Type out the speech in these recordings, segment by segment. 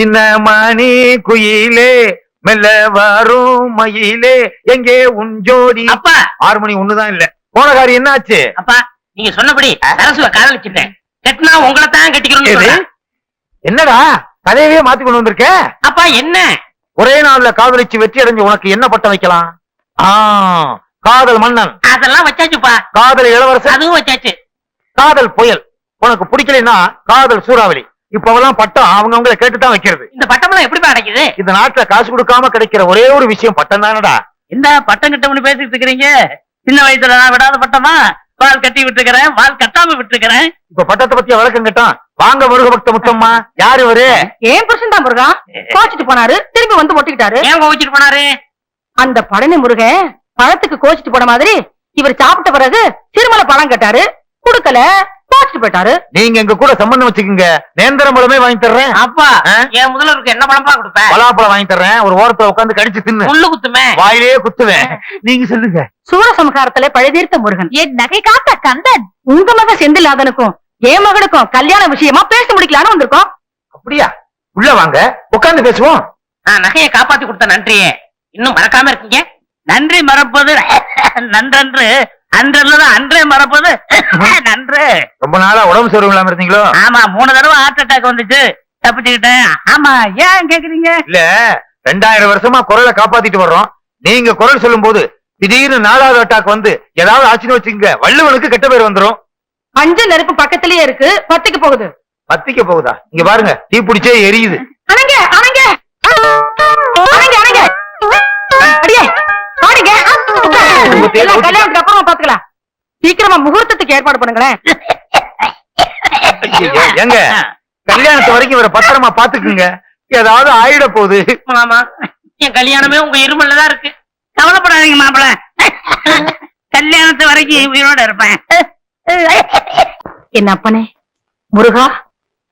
சின்ன மணி குயிலே மெல்ல வரும் மயிலே. எங்கே உன் ஜோடி? அப்பா! ஆறு மணி ஒண்ணுதான் இல்ல. போன காரியம் என்னாச்சு? அப்பா நீங்க சொன்னபடி சரசுவ காதலிச்சுட்டேன். கட்டினா உங்களை தான்? சொல்றேன். என்னடா? கதையவே மாத்தி கொண்டு வந்திருக்க? அப்பா என்ன? ஒரே நாள்ல காதலிச்சு வெற்றி அடைஞ்சு உனக்கு என்ன பட்டம் வைக்கலாம்? ஆ காதல் மன்னன். அதெல்லாம் வச்சாச்சுப்பா. காதல் இளவரசன். அதுவும் வச்சாச்சு. காதல் புயல். உனக்கு பிடிக்கலைன்னா காதல் சூறாவளி. இப்பவெல்லாம் பட்டம் அவங்க அவங்கள கேட்டுதான் வைக்கிறது. இந்த பட்டம்லாம் எப்படி அடைக்குது? இந்த நாட்டுல காசு கொடுக்காம கிடைக்கிற ஒரே ஒரு விஷயம் பட்டம் தானடா இந்த பட்டம் கிட்டம்னு பேசிட்டு இருக்கிறீங்க? சின்ன வயசுல நான் விடாத பட்டமா? வால் கட்டி விட்டுருக்கிறேன் வால் கட்டாம விட்டுருக்கிறேன். இப்ப பட்டத்தை பத்தி விளக்கம் கேட்டான்? வாங்க முருக பக்த முத்தம்மா யாரு இவரு? ஏன் புருஷன் தான் முருகா? கோச்சிட்டு போனாரு திரும்பி வந்து ஒட்டிக்கிட்டாரு. ஏன் கோவிச்சிட்டு போனாரு? அந்த பழனி முருகன் பழத்துக்கு கோச்சிட்டு போன மாதிரி இவர் சாப்பிட்ட பிறகு திருமலை பழம் கேட்டாரு. குடுக்கல போயிட்டாரு. நீங்க எங்க கூட சம்பந்தம் வச்சுக்கோங்க. நேந்திரம் பழமே வாங்கி தர்றேன். அப்பா? என் முதல்வருக்கு என்ன பழம்பா கொடுப்பேன் பலாப்பழம் வாங்கி தர்றேன். ஒரு ஓரத்துல உட்காந்து கடிச்சு தின்னு. முள்ளு குத்துமே. வாயிலே குத்துவேன். நீங்க சொல்லுங்க. சூரசம்ஹாரத்துல பழுதீர்த்த முருகன். என் நகை காத்த கந்தன். உங்க மக செந்திலாதனுக்கும் என் மகனுக்கும் கல்யாண விஷயமா பேச முடிக்கலான்னு வந்திருக்கோம். அப்படியா? உள்ள வாங்க. உட்கார்ந்து பேசுவோம். நகையை காப்பாத்தி கொடுத்த நன்றியே. இன்னும் மறக்காம இருக்கீங்க? நன்றி மறப்பது. நன்றன்று. அன்றல்லதான் அன்றே மறப்பது. நன்று. ரொம்ப நாளா உடம்பு சரியில்லாம இல்லாம இருந்தீங்களோ? ஆமா மூணு தடவை ஹார்ட் அட்டாக் வந்துச்சு. தப்பிச்சுக்கிட்டேன். ஆமா ஏன் கேக்குறீங்க? இல்ல ரெண்டாயிரம் வருஷமா குரலை காப்பாத்திட்டு வர்றோம். நீங்க குரல் சொல்லும் போது திடீர்னு நாலாவது அட்டாக் வந்து ஏதாவது ஆச்சுன்னு வச்சுங்க வள்ளுவனுக்கு கெட்ட பேர் வந்துரும். அஞ்சு நெருப்பு பக்கத்திலேயே இருக்கு. பத்துக்கு போகுது. பத்திக்க போகுதா? இங்க பாருங்க தீ பிடிச்சே எரியுது. அணங்க அணங்க. அணங்க அணங்க. அடியே. கல்யாணத்துக்கு அப்புறமா பாத்துக்கலாம். சீக்கிரமா முகூர்த்தத்துக்கு ஏற்பாடு பண்ணுங்களேன். ஏங்க கல்யாணத்து வரைக்கும் இவரை பத்திரமா பாத்துக்குங்க. ஏதாவது ஆயிட போகுது. ஆமா. என் கல்யாணமே உங்க இருமல்ல தான் இருக்கு. கவலைப்படாதீங்க மாப்பிள. கல்யாணத்து வரைக்கும் உயிரோட இருப்பேன். என்ன அப்பனே முருகா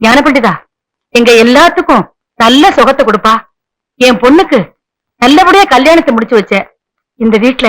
ஞான பண்டிதா எங்க எல்லாத்துக்கும் நல்ல சுகத்தை கொடுப்பா. என் பொண்ணுக்கு நல்லபடியா கல்யாணத்தை முடிச்சு வச்ச இந்த வீட்ல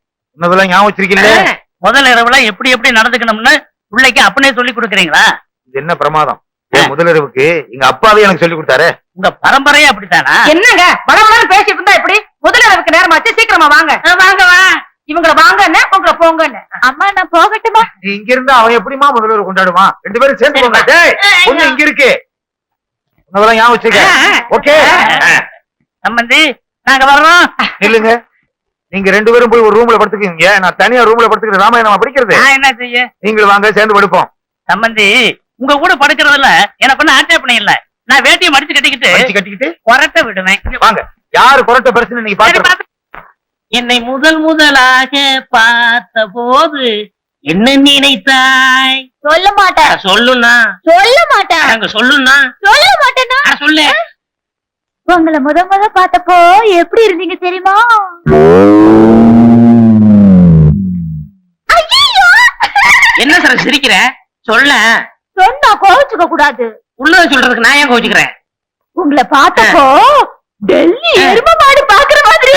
உன்னதெல்லாம் ஞாபகம் வச்சிருக்கீல்ல முதல் இரவுல எப்படி எப்படி நடந்துக்கணும்னு பிள்ளைக்கு அப்பனே சொல்லி கொடுக்குறீங்களா? இது என்ன பிரமாதம்? முதலிரவுக்கு எங்க அப்பாவே எனக்கு சொல்லி கொடுத்தாரு. உங்க பரம்பரையே அப்படித்தானா? என்னங்க? படபடன்னு பேசிட்டு இருந்தா எப்படி? முதல்வருக்கு நேரமாச்சு சீக்கிரமா வாங்க. வாங்க வா. இவங்கள வாங்கன்னு உங்களை போங்கன்னு. அம்மா நான் போகட்டுமா? நீ இங்க இருந்தா அவன் எப்படிமா முதல்வர் கொண்டாடுவான்? ரெண்டு பேரும் சேர்ந்து போங்க. இங்க இருக்கு. ஞாபகம் வச்சுக்க ஓகே. சம்பந்தி நாங்க வர்றோம். நில்லுங்க. நீங்க ரெண்டு பேரும் போய் ஒரு ரூம்ல படுத்துக்கீங்க நான் தனியா ரூம்ல படுத்துக்கிட்டு ராமாயணமா படிக்கிறது. நான் என்ன செய்ய? நீங்கள் வாங்க சேர்ந்து படுப்போம். சம்பந்தி உங்க கூட படுக்கிறதுல எனக்கு ஒன்னும் ஆட்சேபணம் இல்ல. நான் வேட்டியை மடிச்சு கட்டிக்கிட்டு கட்டிக்கிட்டு? கொரட்ட விடுவேன். வாங்க. யாரு குரட்ட பிரச்சனை நீங்க பாத்து. என்னை முதல் முதலாக பார்த்த போது என்ன நினைத்தாய். சொல்ல மாட்டேன். சொல்லுண்ணா. சொல்ல மாட்டேன். அங்க சொல்லுண்ணா. சொல்ல மாட்டேனா அட, சொல்லு. உங்களை முத முத பார்த்தப்போ எப்படி இருந்தீங்க தெரியுமா! என்ன சார் சிரிக்கிற? சொல்ல. சொன்னா கோவிச்சுக்க கூடாது. உள்ளத சொல்றதுக்கு நான் ஏன் கோச்சுக்கிறேன் உங்களை பார்த்தப்போ டெல்லி எரும மாடு பாக்குற மாதிரி.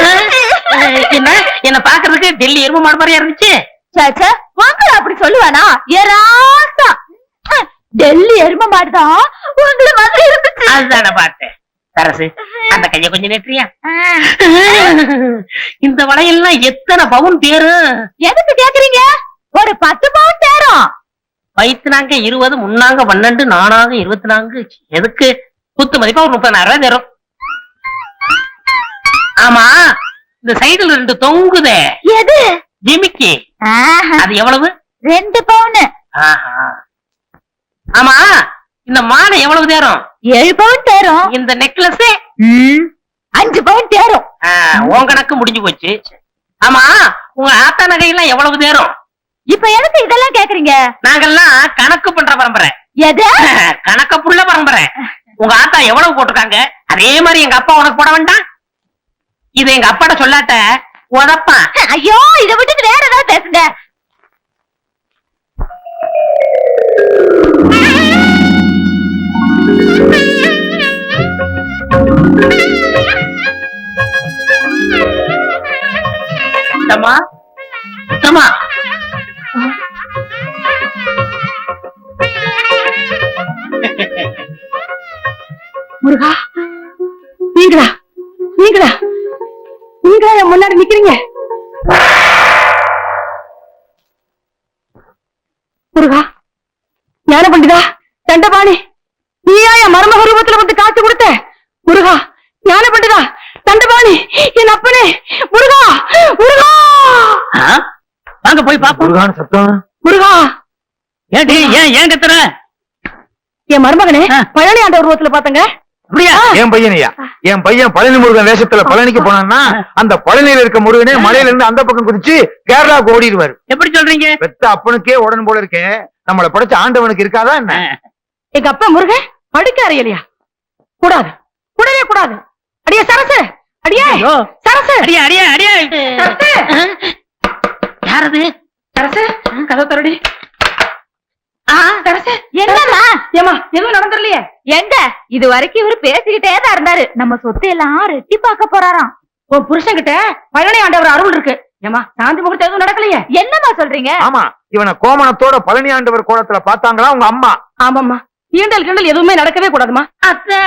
என்ன? என்ன பாக்குறதுக்கு டெல்லி எருமை மாடு மாதிரியா இருந்துச்சு? ச்சே, ச்சே, உங்களை அப்படி சொல்லுவானா? ஏராசா டெல்லி எரும மாடுதான் உங்களை மாதிரி இருந்துச்சு. அதுதானே பார்த்தேன். சரசு அந்த கைய கொஞ்சம் நேற்றியா இந்த வளையல்லாம் எத்தனை பவுன் தேரும் எதுக்கு கேக்குறீங்க? ஒரு பத்து பவுன் தேரும். வயிற்றுனாங்க இருபது முன்னாங்க பன்னெண்டு நானாக இருபத்தி நான்கு. எதுக்கு? குத்து மதிப்பா ஒரு முப்பதாயிரம் ரூபாய் தரும். ஆமா இந்த சைடுல ரெண்டு தொங்குதே. எது? ஜிமிக்கி. அது எவ்வளவு? ரெண்டு பவுன். ஆமா இந்த மாலை எவ்வளவு தேரும்? ஏழு பவுன் தேரும். இந்த நெக்லஸ்? அஞ்சு பவுன் தேரும். உன் கணக்கு முடிஞ்சு போச்சு. ஆமா உங்க ஆத்தா நகையெல்லாம் எவ்வளவு தேரும்? இப்ப எதுக்கு இதெல்லாம் கேக்குறீங்க? நாங்கெல்லாம் கணக்கு பண்ற பரம்பரை. எது? கணக்க புள்ள பரம்பரை. உங்க ஆத்தா எவ்வளவு போட்டிருக்காங்க? அதே மாதிரி எங்க அப்பா உனக்கு போட வேண்டாம்? இது எங்க அப்பாட்ட சொல்லாட்ட உதப்பான் ஐயோ இதை விட்டுட்டு வேற ஏதாவது பேசுங்க. சுத்தமா சுத்தமா முருகா நீங்களா முருகான் சத்தம். முருகா! ஏன்டி ஏன் ஏன் கத்துற என் மருமகனே. பழனி உருவத்துல பாத்தங்க. அப்படியா? என் பையனையா? என் பையன் பழனி முருகன் வேஷத்துல பழனிக்கு போனான்னா அந்த பழனியில இருக்க முருகனே மலையில இருந்து அந்த பக்கம் குதிச்சு கேரளாவுக்கு ஓடிடுவாரு. எப்படி சொல்றீங்க? பெத்த அப்பனுக்கே உடன் போல இருக்கேன் நம்மள படைச்ச ஆண்டவனுக்கு இருக்காதா என்ன? எங்க அப்பா முருகன் படுக்க அறையலையா? கூடாது. கூடவே கூடாது. அடியே சரசு! அடியே. சரசு! அடியா அடியா அடியா! சரசு! யாரது சரசு கதை தரடி எங்க? இது வரைக்கும் இவரு பேசிக்கிட்டே தான் இருந்தாரு. நம்ம சொத்து எல்லாம் ரெட்டி பார்க்க போறாராம். உன் புருஷன் கிட்ட பழனி ஆண்டவர் அருள் இருக்கு. ஏமா சாந்தி முகூர்த்தம் எதுவும் நடக்கலையே? என்னம்மா சொல்றீங்க? ஆமா இவனை கோமணத்தோட பழனி ஆண்டவர் கோலத்துல பார்த்தாங்களா உங்க அம்மா? ஆமாம்மா ஈண்டல் கிண்டல் எதுவுமே நடக்கவே கூடாதுமா அத்தை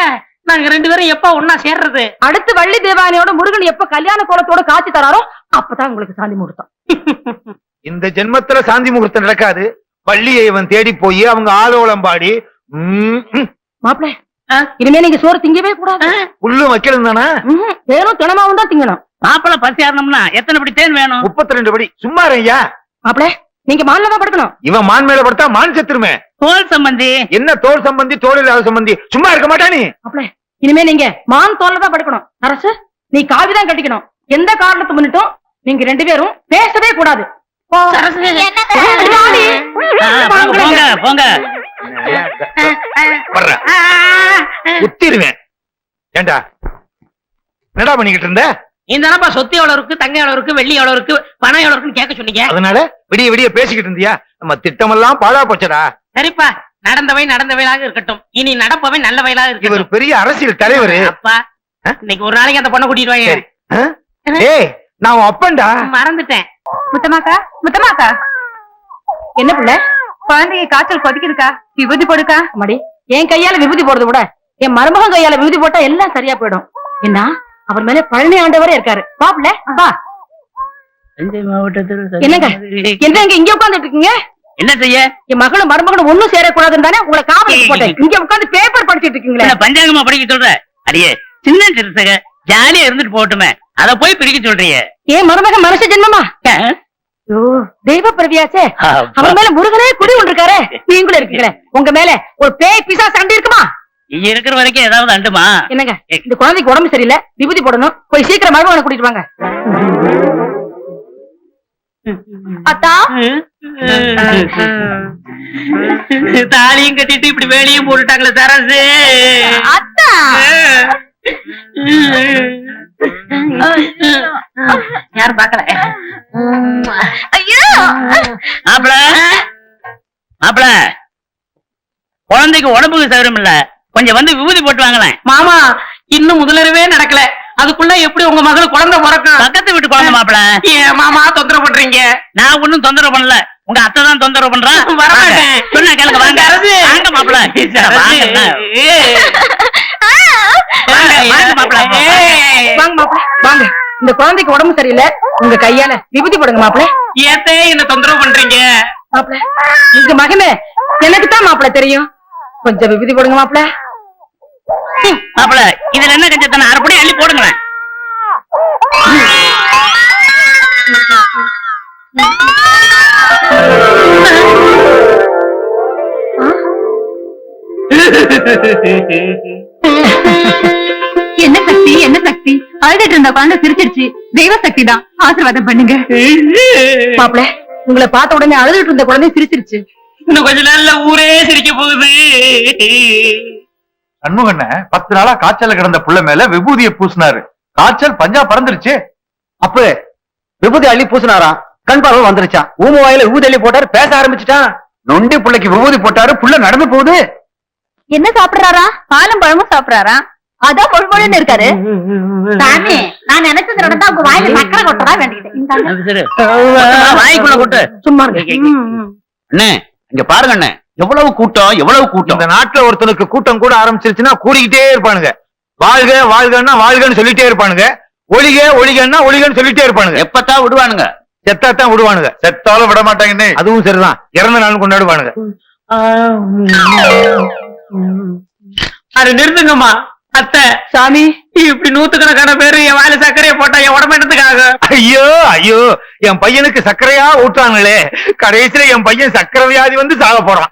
நாங்க ரெண்டு பேரும் எப்ப ஒன்னா சேர்றது? அடுத்து வள்ளி தேவானையோட முருகன் எப்ப கல்யாண கோலத்தோட காட்சி தராரோ அப்பதான் உங்களுக்கு சாந்தி முகூர்த்தம். இந்த ஜென்மத்துல சாந்தி முகூர்த்தம் நடக்காது. பள்ளியை இவன் தேடி போய் அவங்க ஆலோலம் பாடி ம், ம், மாப்பிள ஆ? இனிமே நீங்க சோறு திங்கவே கூடாது. புல்லும் வைக்கணும் தானே. வெறும் தினமாவும் தான் திங்கணும். மாப்பிள்ள பசி ஆறணும்னா எத்தனை படி தேன் வேணும்? முப்பத்தி ரெண்டு படி. சும்மா ஐயா மாப்பிள நீங்க மான்ல தான் படுக்கணும். இவன் மான் மேல படுத்தா மான் செத்துருமே. தோல் சம்பந்தி. என்ன தோல் சம்பந்தி தோல் இல்லாத சம்பந்தி? சும்மா இருக்க மாட்டா நீ. மாப்பிள இனிமே நீங்க மான் தோல்ல தான் படுக்கணும். அரசு நீ காவி தான் கட்டிக்கணும். எந்த காரணத்தை முன்னிட்டும் நீங்க ரெண்டு பேரும் பேசவே கூடாது. போங்க, போங்க போங்க வர்றேன் குத்திருவேன் ஏண்டா? என்னடா பண்ணிக்கிட்டு இருந்த? இந்த தானப்பா சொத்து எவ்வளவு இருக்கு தங்கம் எவ்வளவு இருக்கு வெள்ளி எவ்வளவு இருக்கு பணம் எவ்வளவு இருக்குன்னு கேட்க சொன்னீங்க. அதனால விடிய விடிய பேசிக்கிட்டு இருந்தியா? நம்ம திட்டமெல்லாம் பாழா போச்சடா. சரிப்பா நடந்தவை நடந்தவையாக இருக்கட்டும். இனி நடப்பவை நல்ல வயலாக இவர் பெரிய அரசியல் தலைவர். அப்பா இன்னைக்கு ஒரு நாளைக்கு அந்த பொண்ணை கூட்டிட்டு வாங்க சரி. ஏய் நான் அப்பன்டா மறந்துட்டேன். முத்தமாக்கா முத்தமாக்கா என்ன பிள்ளை? குழந்தைக்கு காய்ச்சல் கொதிக்குதுக்கா? விபூதி போடுக்கா? அம்மாடி என் கையால விபூதி போடுறத விட என் மருமகன் கையால விபூதி போட்டா எல்லாம் சரியா போயிடும். என்ன அவர் மேல பழனி ஆண்டவரே இருக்காரு. வா பிள்ளை வா. தஞ்சை மாவட்டத்தில் என்னங்க? என்ன இங்க இங்க உட்கார்ந்துட்டு இருக்கீங்க என்ன செய்ய? என் மகளும் மருமகனும் ஒண்ணும் சேரக்கூடாதுன்னு தானே உங்களை காவலுக்கு போட்டேன். இங்க உட்கார்ந்து பேப்பர் படிச்சிட்டு இருக்கீங்களே. பஞ்சாங்கமா படிக்க சொல்ற? அடியே சின்ன சிறுசக ஜாலியா இருந்துட்டு போகட்டுமே. அத போய் பிடிக்க சொல்றியே. ஏன் மருமகன் மனுஷ ஜென்மமா? ஐயோ தெய்வ பிரவியாச்சே அவர் மேல முருகனே குடி கொண்டிருக்காரு. நீங்களும் இருக்கீங்களே உங்க மேல ஒரு பேய் பிசா சண்டை இருக்குமா? இங்க இருக்கிற வரைக்கும் ஏதாவது அண்டுமா? என்னங்க இந்த குழந்தைக்கு உடம்பு சரியில்லை. விபூதி போடணும். போய் சீக்கிரம் மருமகனை கூட்டிட்டு வாங்க. அத்தா? தாலியும் கட்டிட்டு இப்படி வேலையும் போட்டுட்டாங்களே சரசு. அத்தா? யாரும் பாக்கல ஐயோ! மாப்பிள மாப்பிள குழந்தைக்கு உடம்புக்கு சௌகரியம் இல்ல. கொஞ்சம் வந்து விபூதி போட்டு வாங்களேன். மாமா இன்னும் முதலரவே நடக்கல. அதுக்குள்ள எப்படி உங்க மகள் குழந்தை பிறக்கும்? பக்கத்து வீட்டு குழந்தை மாப்பிள. ஏன் மாமா தொந்தரவு பண்றீங்க? நான் ஒண்ணும் தொந்தரவு பண்ணல. உங்க அத்தை தான் தொந்தரவு பண்றா. வரமாட்டேன். சொன்னா கேளுங்க வாங்க. வாங்க மாப்பிள. வாங்க வாங்க இந்த குழந்தைக்கு உடம்பு சரியில்லை உங்க கையால விபூதி போடுங்க மாப்பிள. ஏத்தே என்ன தொந்தரவு பண்றீங்க? மாப்பிள உங்க மகனே எனக்கு தான் மாப்பிள தெரியும். கொஞ்சம் விபூதி போடுங்க மாப்பிள. மாப்பிள இதுல என்ன கஞ்சத்தனை அரைப்படி அள்ளி போடுங்களேன். என்ன சக்தி என்ன சக்தி? அழுதுட்டு இருந்த குழந்தை சிரிச்சிருச்சு. தெய்வ சக்தி தான். ஆசீர்வாதம் பண்ணுங்க. மாப்பிள உங்களை பார்த்த உடனே அழுதுட்டு இருந்த குழந்தை சிரிச்சிருச்சு. இன்னும் கொஞ்ச நாள்ல ஊரே சிரிக்க போகுது. சண்முகண்ண பத்து நாளா காய்ச்சல்ல கிடந்த புள்ள மேல விபூதியை பூசினாரு. காய்ச்சல் பஞ்சா பறந்துருச்சு. அப்ப விபூதி அள்ளி பூசினாராம் கண் பார்வை வந்துருச்சான் ஊம வாயில விபூதி அள்ளி போட்டாரு பேச ஆரம்பிச்சுட்டான் நொண்டி புள்ளைக்கு விபூதி போட்டாரு புள்ள நடந்து போகுது. என்ன சாப்பிடுறாரா? பாலும் பழமும் சாப்பிடுறாரா? அதான் பொழுபொழுன்னு இருக்காரு. சாமி நான் நினைச்சது நடந்தா உங்க வாயில சக்கரை கொட்டதா வேண்டிக்கிட்டேன் வாய்க்குள்ள கொட்டு. சும்மா அண்ணே இங்க பாருங்க அண்ணே. எவ்வளவு கூட்டம் எவ்வளவு கூட்டம். இந்த நாட்டுல ஒருத்தனுக்கு கூட்டம் கூட ஆரம்பிச்சிருச்சுன்னா கூடிக்கிட்டே இருப்பானுங்க. வாழ்க வாழ்கன்னா வாழ்கன்னு சொல்லிட்டே இருப்பானுங்க. ஒளிக ஒளிகன்னா ஒளிகன்னு சொல்லிட்டே இருப்பானுங்க. எப்பத்தான் விடுவானுங்க? செத்தாத்தான் விடுவானுங்க. செத்தாலும் விட மாட்டாங்கன்னு அதுவும் சரிதான். இறந்த நாள் கொண்டாடுவானுங்க. அது நிறுத்துங்கம்மா. அத்தை. சாமி. இப்படி நூத்துக்கணக்கான பேரு என் வாயில சர்க்கரையை போட்டா என் உடம்பு என்னத்துக்காக? ஐயோ ஐயோ. என் பையனுக்கு சர்க்கரையா ஊட்டானுங்களே கடைசியில என் பையன் சர்க்கரை வியாதி வந்து சாக போறான்.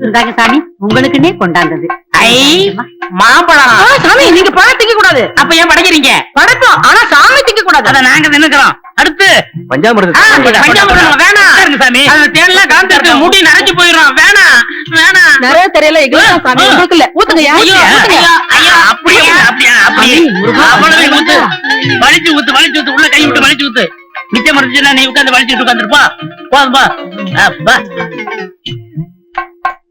இந்தாங்க சாமி உங்களுக்குன்னே கொண்டாந்தது. ஐ மாம்பழம். சாமி நீங்க பழம் திங்க கூடாது. அப்ப ஏன் படைக்கிறீங்க? பழக்கம் ஆனா சாமி திங்க கூடாது. அத நாங்க தின்னுக்கிறோம். அடுத்து. பஞ்சாமிரதம். பஞ்சாமிர்தம் வேணாம். சாமி. அது தேன்லாம் கலந்துருக்கு முடி நரைச்சு போயிடும். வேணாம். வேணாம். நிறைய தெரியல. எங்களுக்கு சாமி? உங்களுக்கு இல்ல. ஊத்துங்க ஐயோ, ஐயோ, ஐயோ, அப்படியா, அப்படியா, அப்படியே. அவ்வளவு ஊத்து. வலிச்சு ஊத்து, வலிச்சு ஊத்து, உள்ள கை விட்டு வலிச்சு ஊத்து. மிச்சம் இருந்துச்சுன்னா நீ உட்கார்ந்து வலிச்சுட்டு உட்கார்ந்துருப்பா. போதும்பா.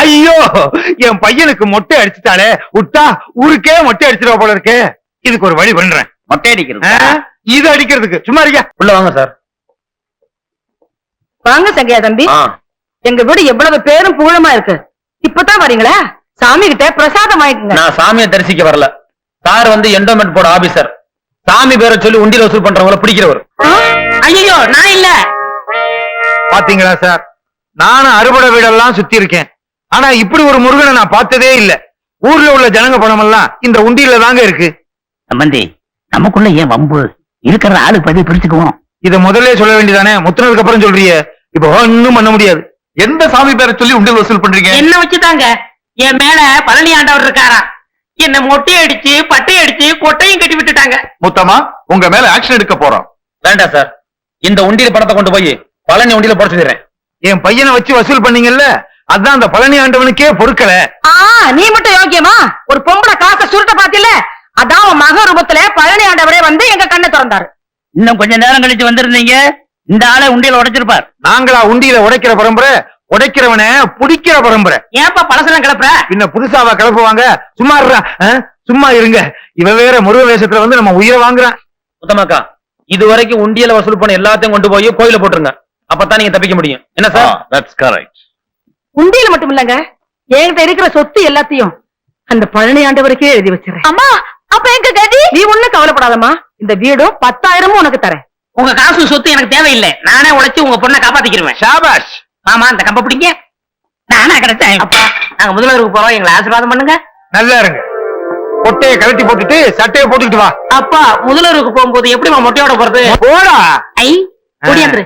ஐயோ என் பையனுக்கு மொட்டை அடிச்சுட்டாலே விட்டா ஊருக்கே மொட்டை அடிச்சிருவா போல இருக்கே. இதுக்கு ஒரு வழி பண்றேன். மொட்டை அடிக்கிறது? இது அடிக்கிறதுக்கு. சும்மாரியா உள்ள வாங்க சார். வாங்க சங்கையா தம்பி. எங்க வீடு எவ்வளவு பேரும் புகழமா இருக்கு. இப்பதான் வரீங்களா? சாமி கிட்ட பிரசாதம் வாங்கிக்கோங்க. நான் சாமியை தரிசிக்க வரல. சார் வந்து என்டோமெண்ட் போர்டு ஆபீசர் சாமி பேரை சொல்லி உண்டியல் வசூல் பண்றவங்கள பிடிக்கிறவர். ஐயோ நான் இல்ல. பாத்தீங்களா சார்? நானும் அறுபடை வீடெல்லாம் சுத்தி இருக்கேன். ஆனா இப்படி ஒரு முருகனை நான் பார்த்ததே இல்ல. ஊர்ல உள்ள ஜனங்க பணம் எல்லாம் இந்த உண்டியில தாங்க இருக்கு. சம்பந்தி நமக்குள்ள ஏன் வம்பு? இருக்கிற ஆளு பதி பிரிச்சுக்குவோம் இத முதல்ல சொல்ல வேண்டியதானே? முத்துனதுக்கு அப்புறம் சொல்றியே இப்ப ஒண்ணும் பண்ண முடியாது. எந்த சாமி பேரை சொல்லி உண்டியல் வசூல் பண்றீங்க? என்ன வச்சுதாங்க? என் மேல பழனி ஆண்டவர் இருக்காராம் என்ன மொட்டை அடிச்சு பட்டை அடிச்சு கொட்டையும் கட்டி விட்டுட்டாங்க. முத்தமா உங்க மேல ஆக்ஷன் எடுக்க போறோம். வேண்டாம் சார். இந்த உண்டியல் பணத்தை கொண்டு போய் பழனி உண்டியல போட சொல்லிடுறேன். என் பையனை வச்சு வசூல் பண்ணீங்கல்ல? அதான் அந்த பழனி ஆண்டவனுக்கே பொறுக்கல. ஆ நீ மட்டும் யோக்கியமா? ஒரு பொம்பளை காசை சுருட்ட பாத்தில அதான் உன் மக ரூபத்துல பழனி ஆண்டவரே வந்து எங்க கண்ணை திறந்தாரு. இன்னும் கொஞ்ச நேரம் கழிச்சு வந்திருந்தீங்க. இந்த ஆளை உண்டியல உடைச்சிருப்பார். நாங்களா உண்டியில உடைக்கிற பரம்பரை உடைக்கிறவனை புடிக்கிற பரம்பரை. ஏன்பா பழசெல்லாம் கிளப்புற? பின்ன புதுசாவா கிளப்புவாங்க? சும்மா? சும்மா இருங்க. இவ வேற முருக வேஷத்துல வந்து நம்ம உயிரை வாங்குறான். உத்தமாக்கா இது வரைக்கும் உண்டியல வசூல் பண்ண எல்லாத்தையும் கொண்டு போய் கோயில போட்டுருங்க. அப்பதான் நீங்க தப்பிக்க முடியும். என்ன சார்? தட்ஸ் கரெக்ட் உண்டியில மட்டும் இல்லங்க. என்கிட்ட இருக்கிற சொத்து எல்லாத்தையும் அந்த பழனி ஆண்டவருக்கே எழுதி வச்சிடறேன். அம்மா அப்ப எங்க கதி? நீ ஒண்ணும் கவலைப்படாதம்மா. இந்த வீடும் பத்தாயிரமும் உனக்கு தரேன். உங்க காசு சொத்து எனக்கு தேவையில்லை. நானே உழைச்சு உங்க பொண்ணை காப்பாத்திக்கிருவேன். ஷாபாஷ். மாமா அந்த கம்ப பிடிங்க. நானா கிடைச்சேன் அப்பா. நாங்க முதல்வருக்கு போறோம். எங்களை ஆசீர்வாதம் பண்ணுங்க. நல்லா இருங்க. பொட்டைய கழட்டி போட்டுட்டு சட்டையை போட்டுக்கிட்டு வா. அப்பா முதல்வருக்கு போகும்போது எப்படிமா மொட்டையோட போறது? போடா. ஐ குடியாந்துரு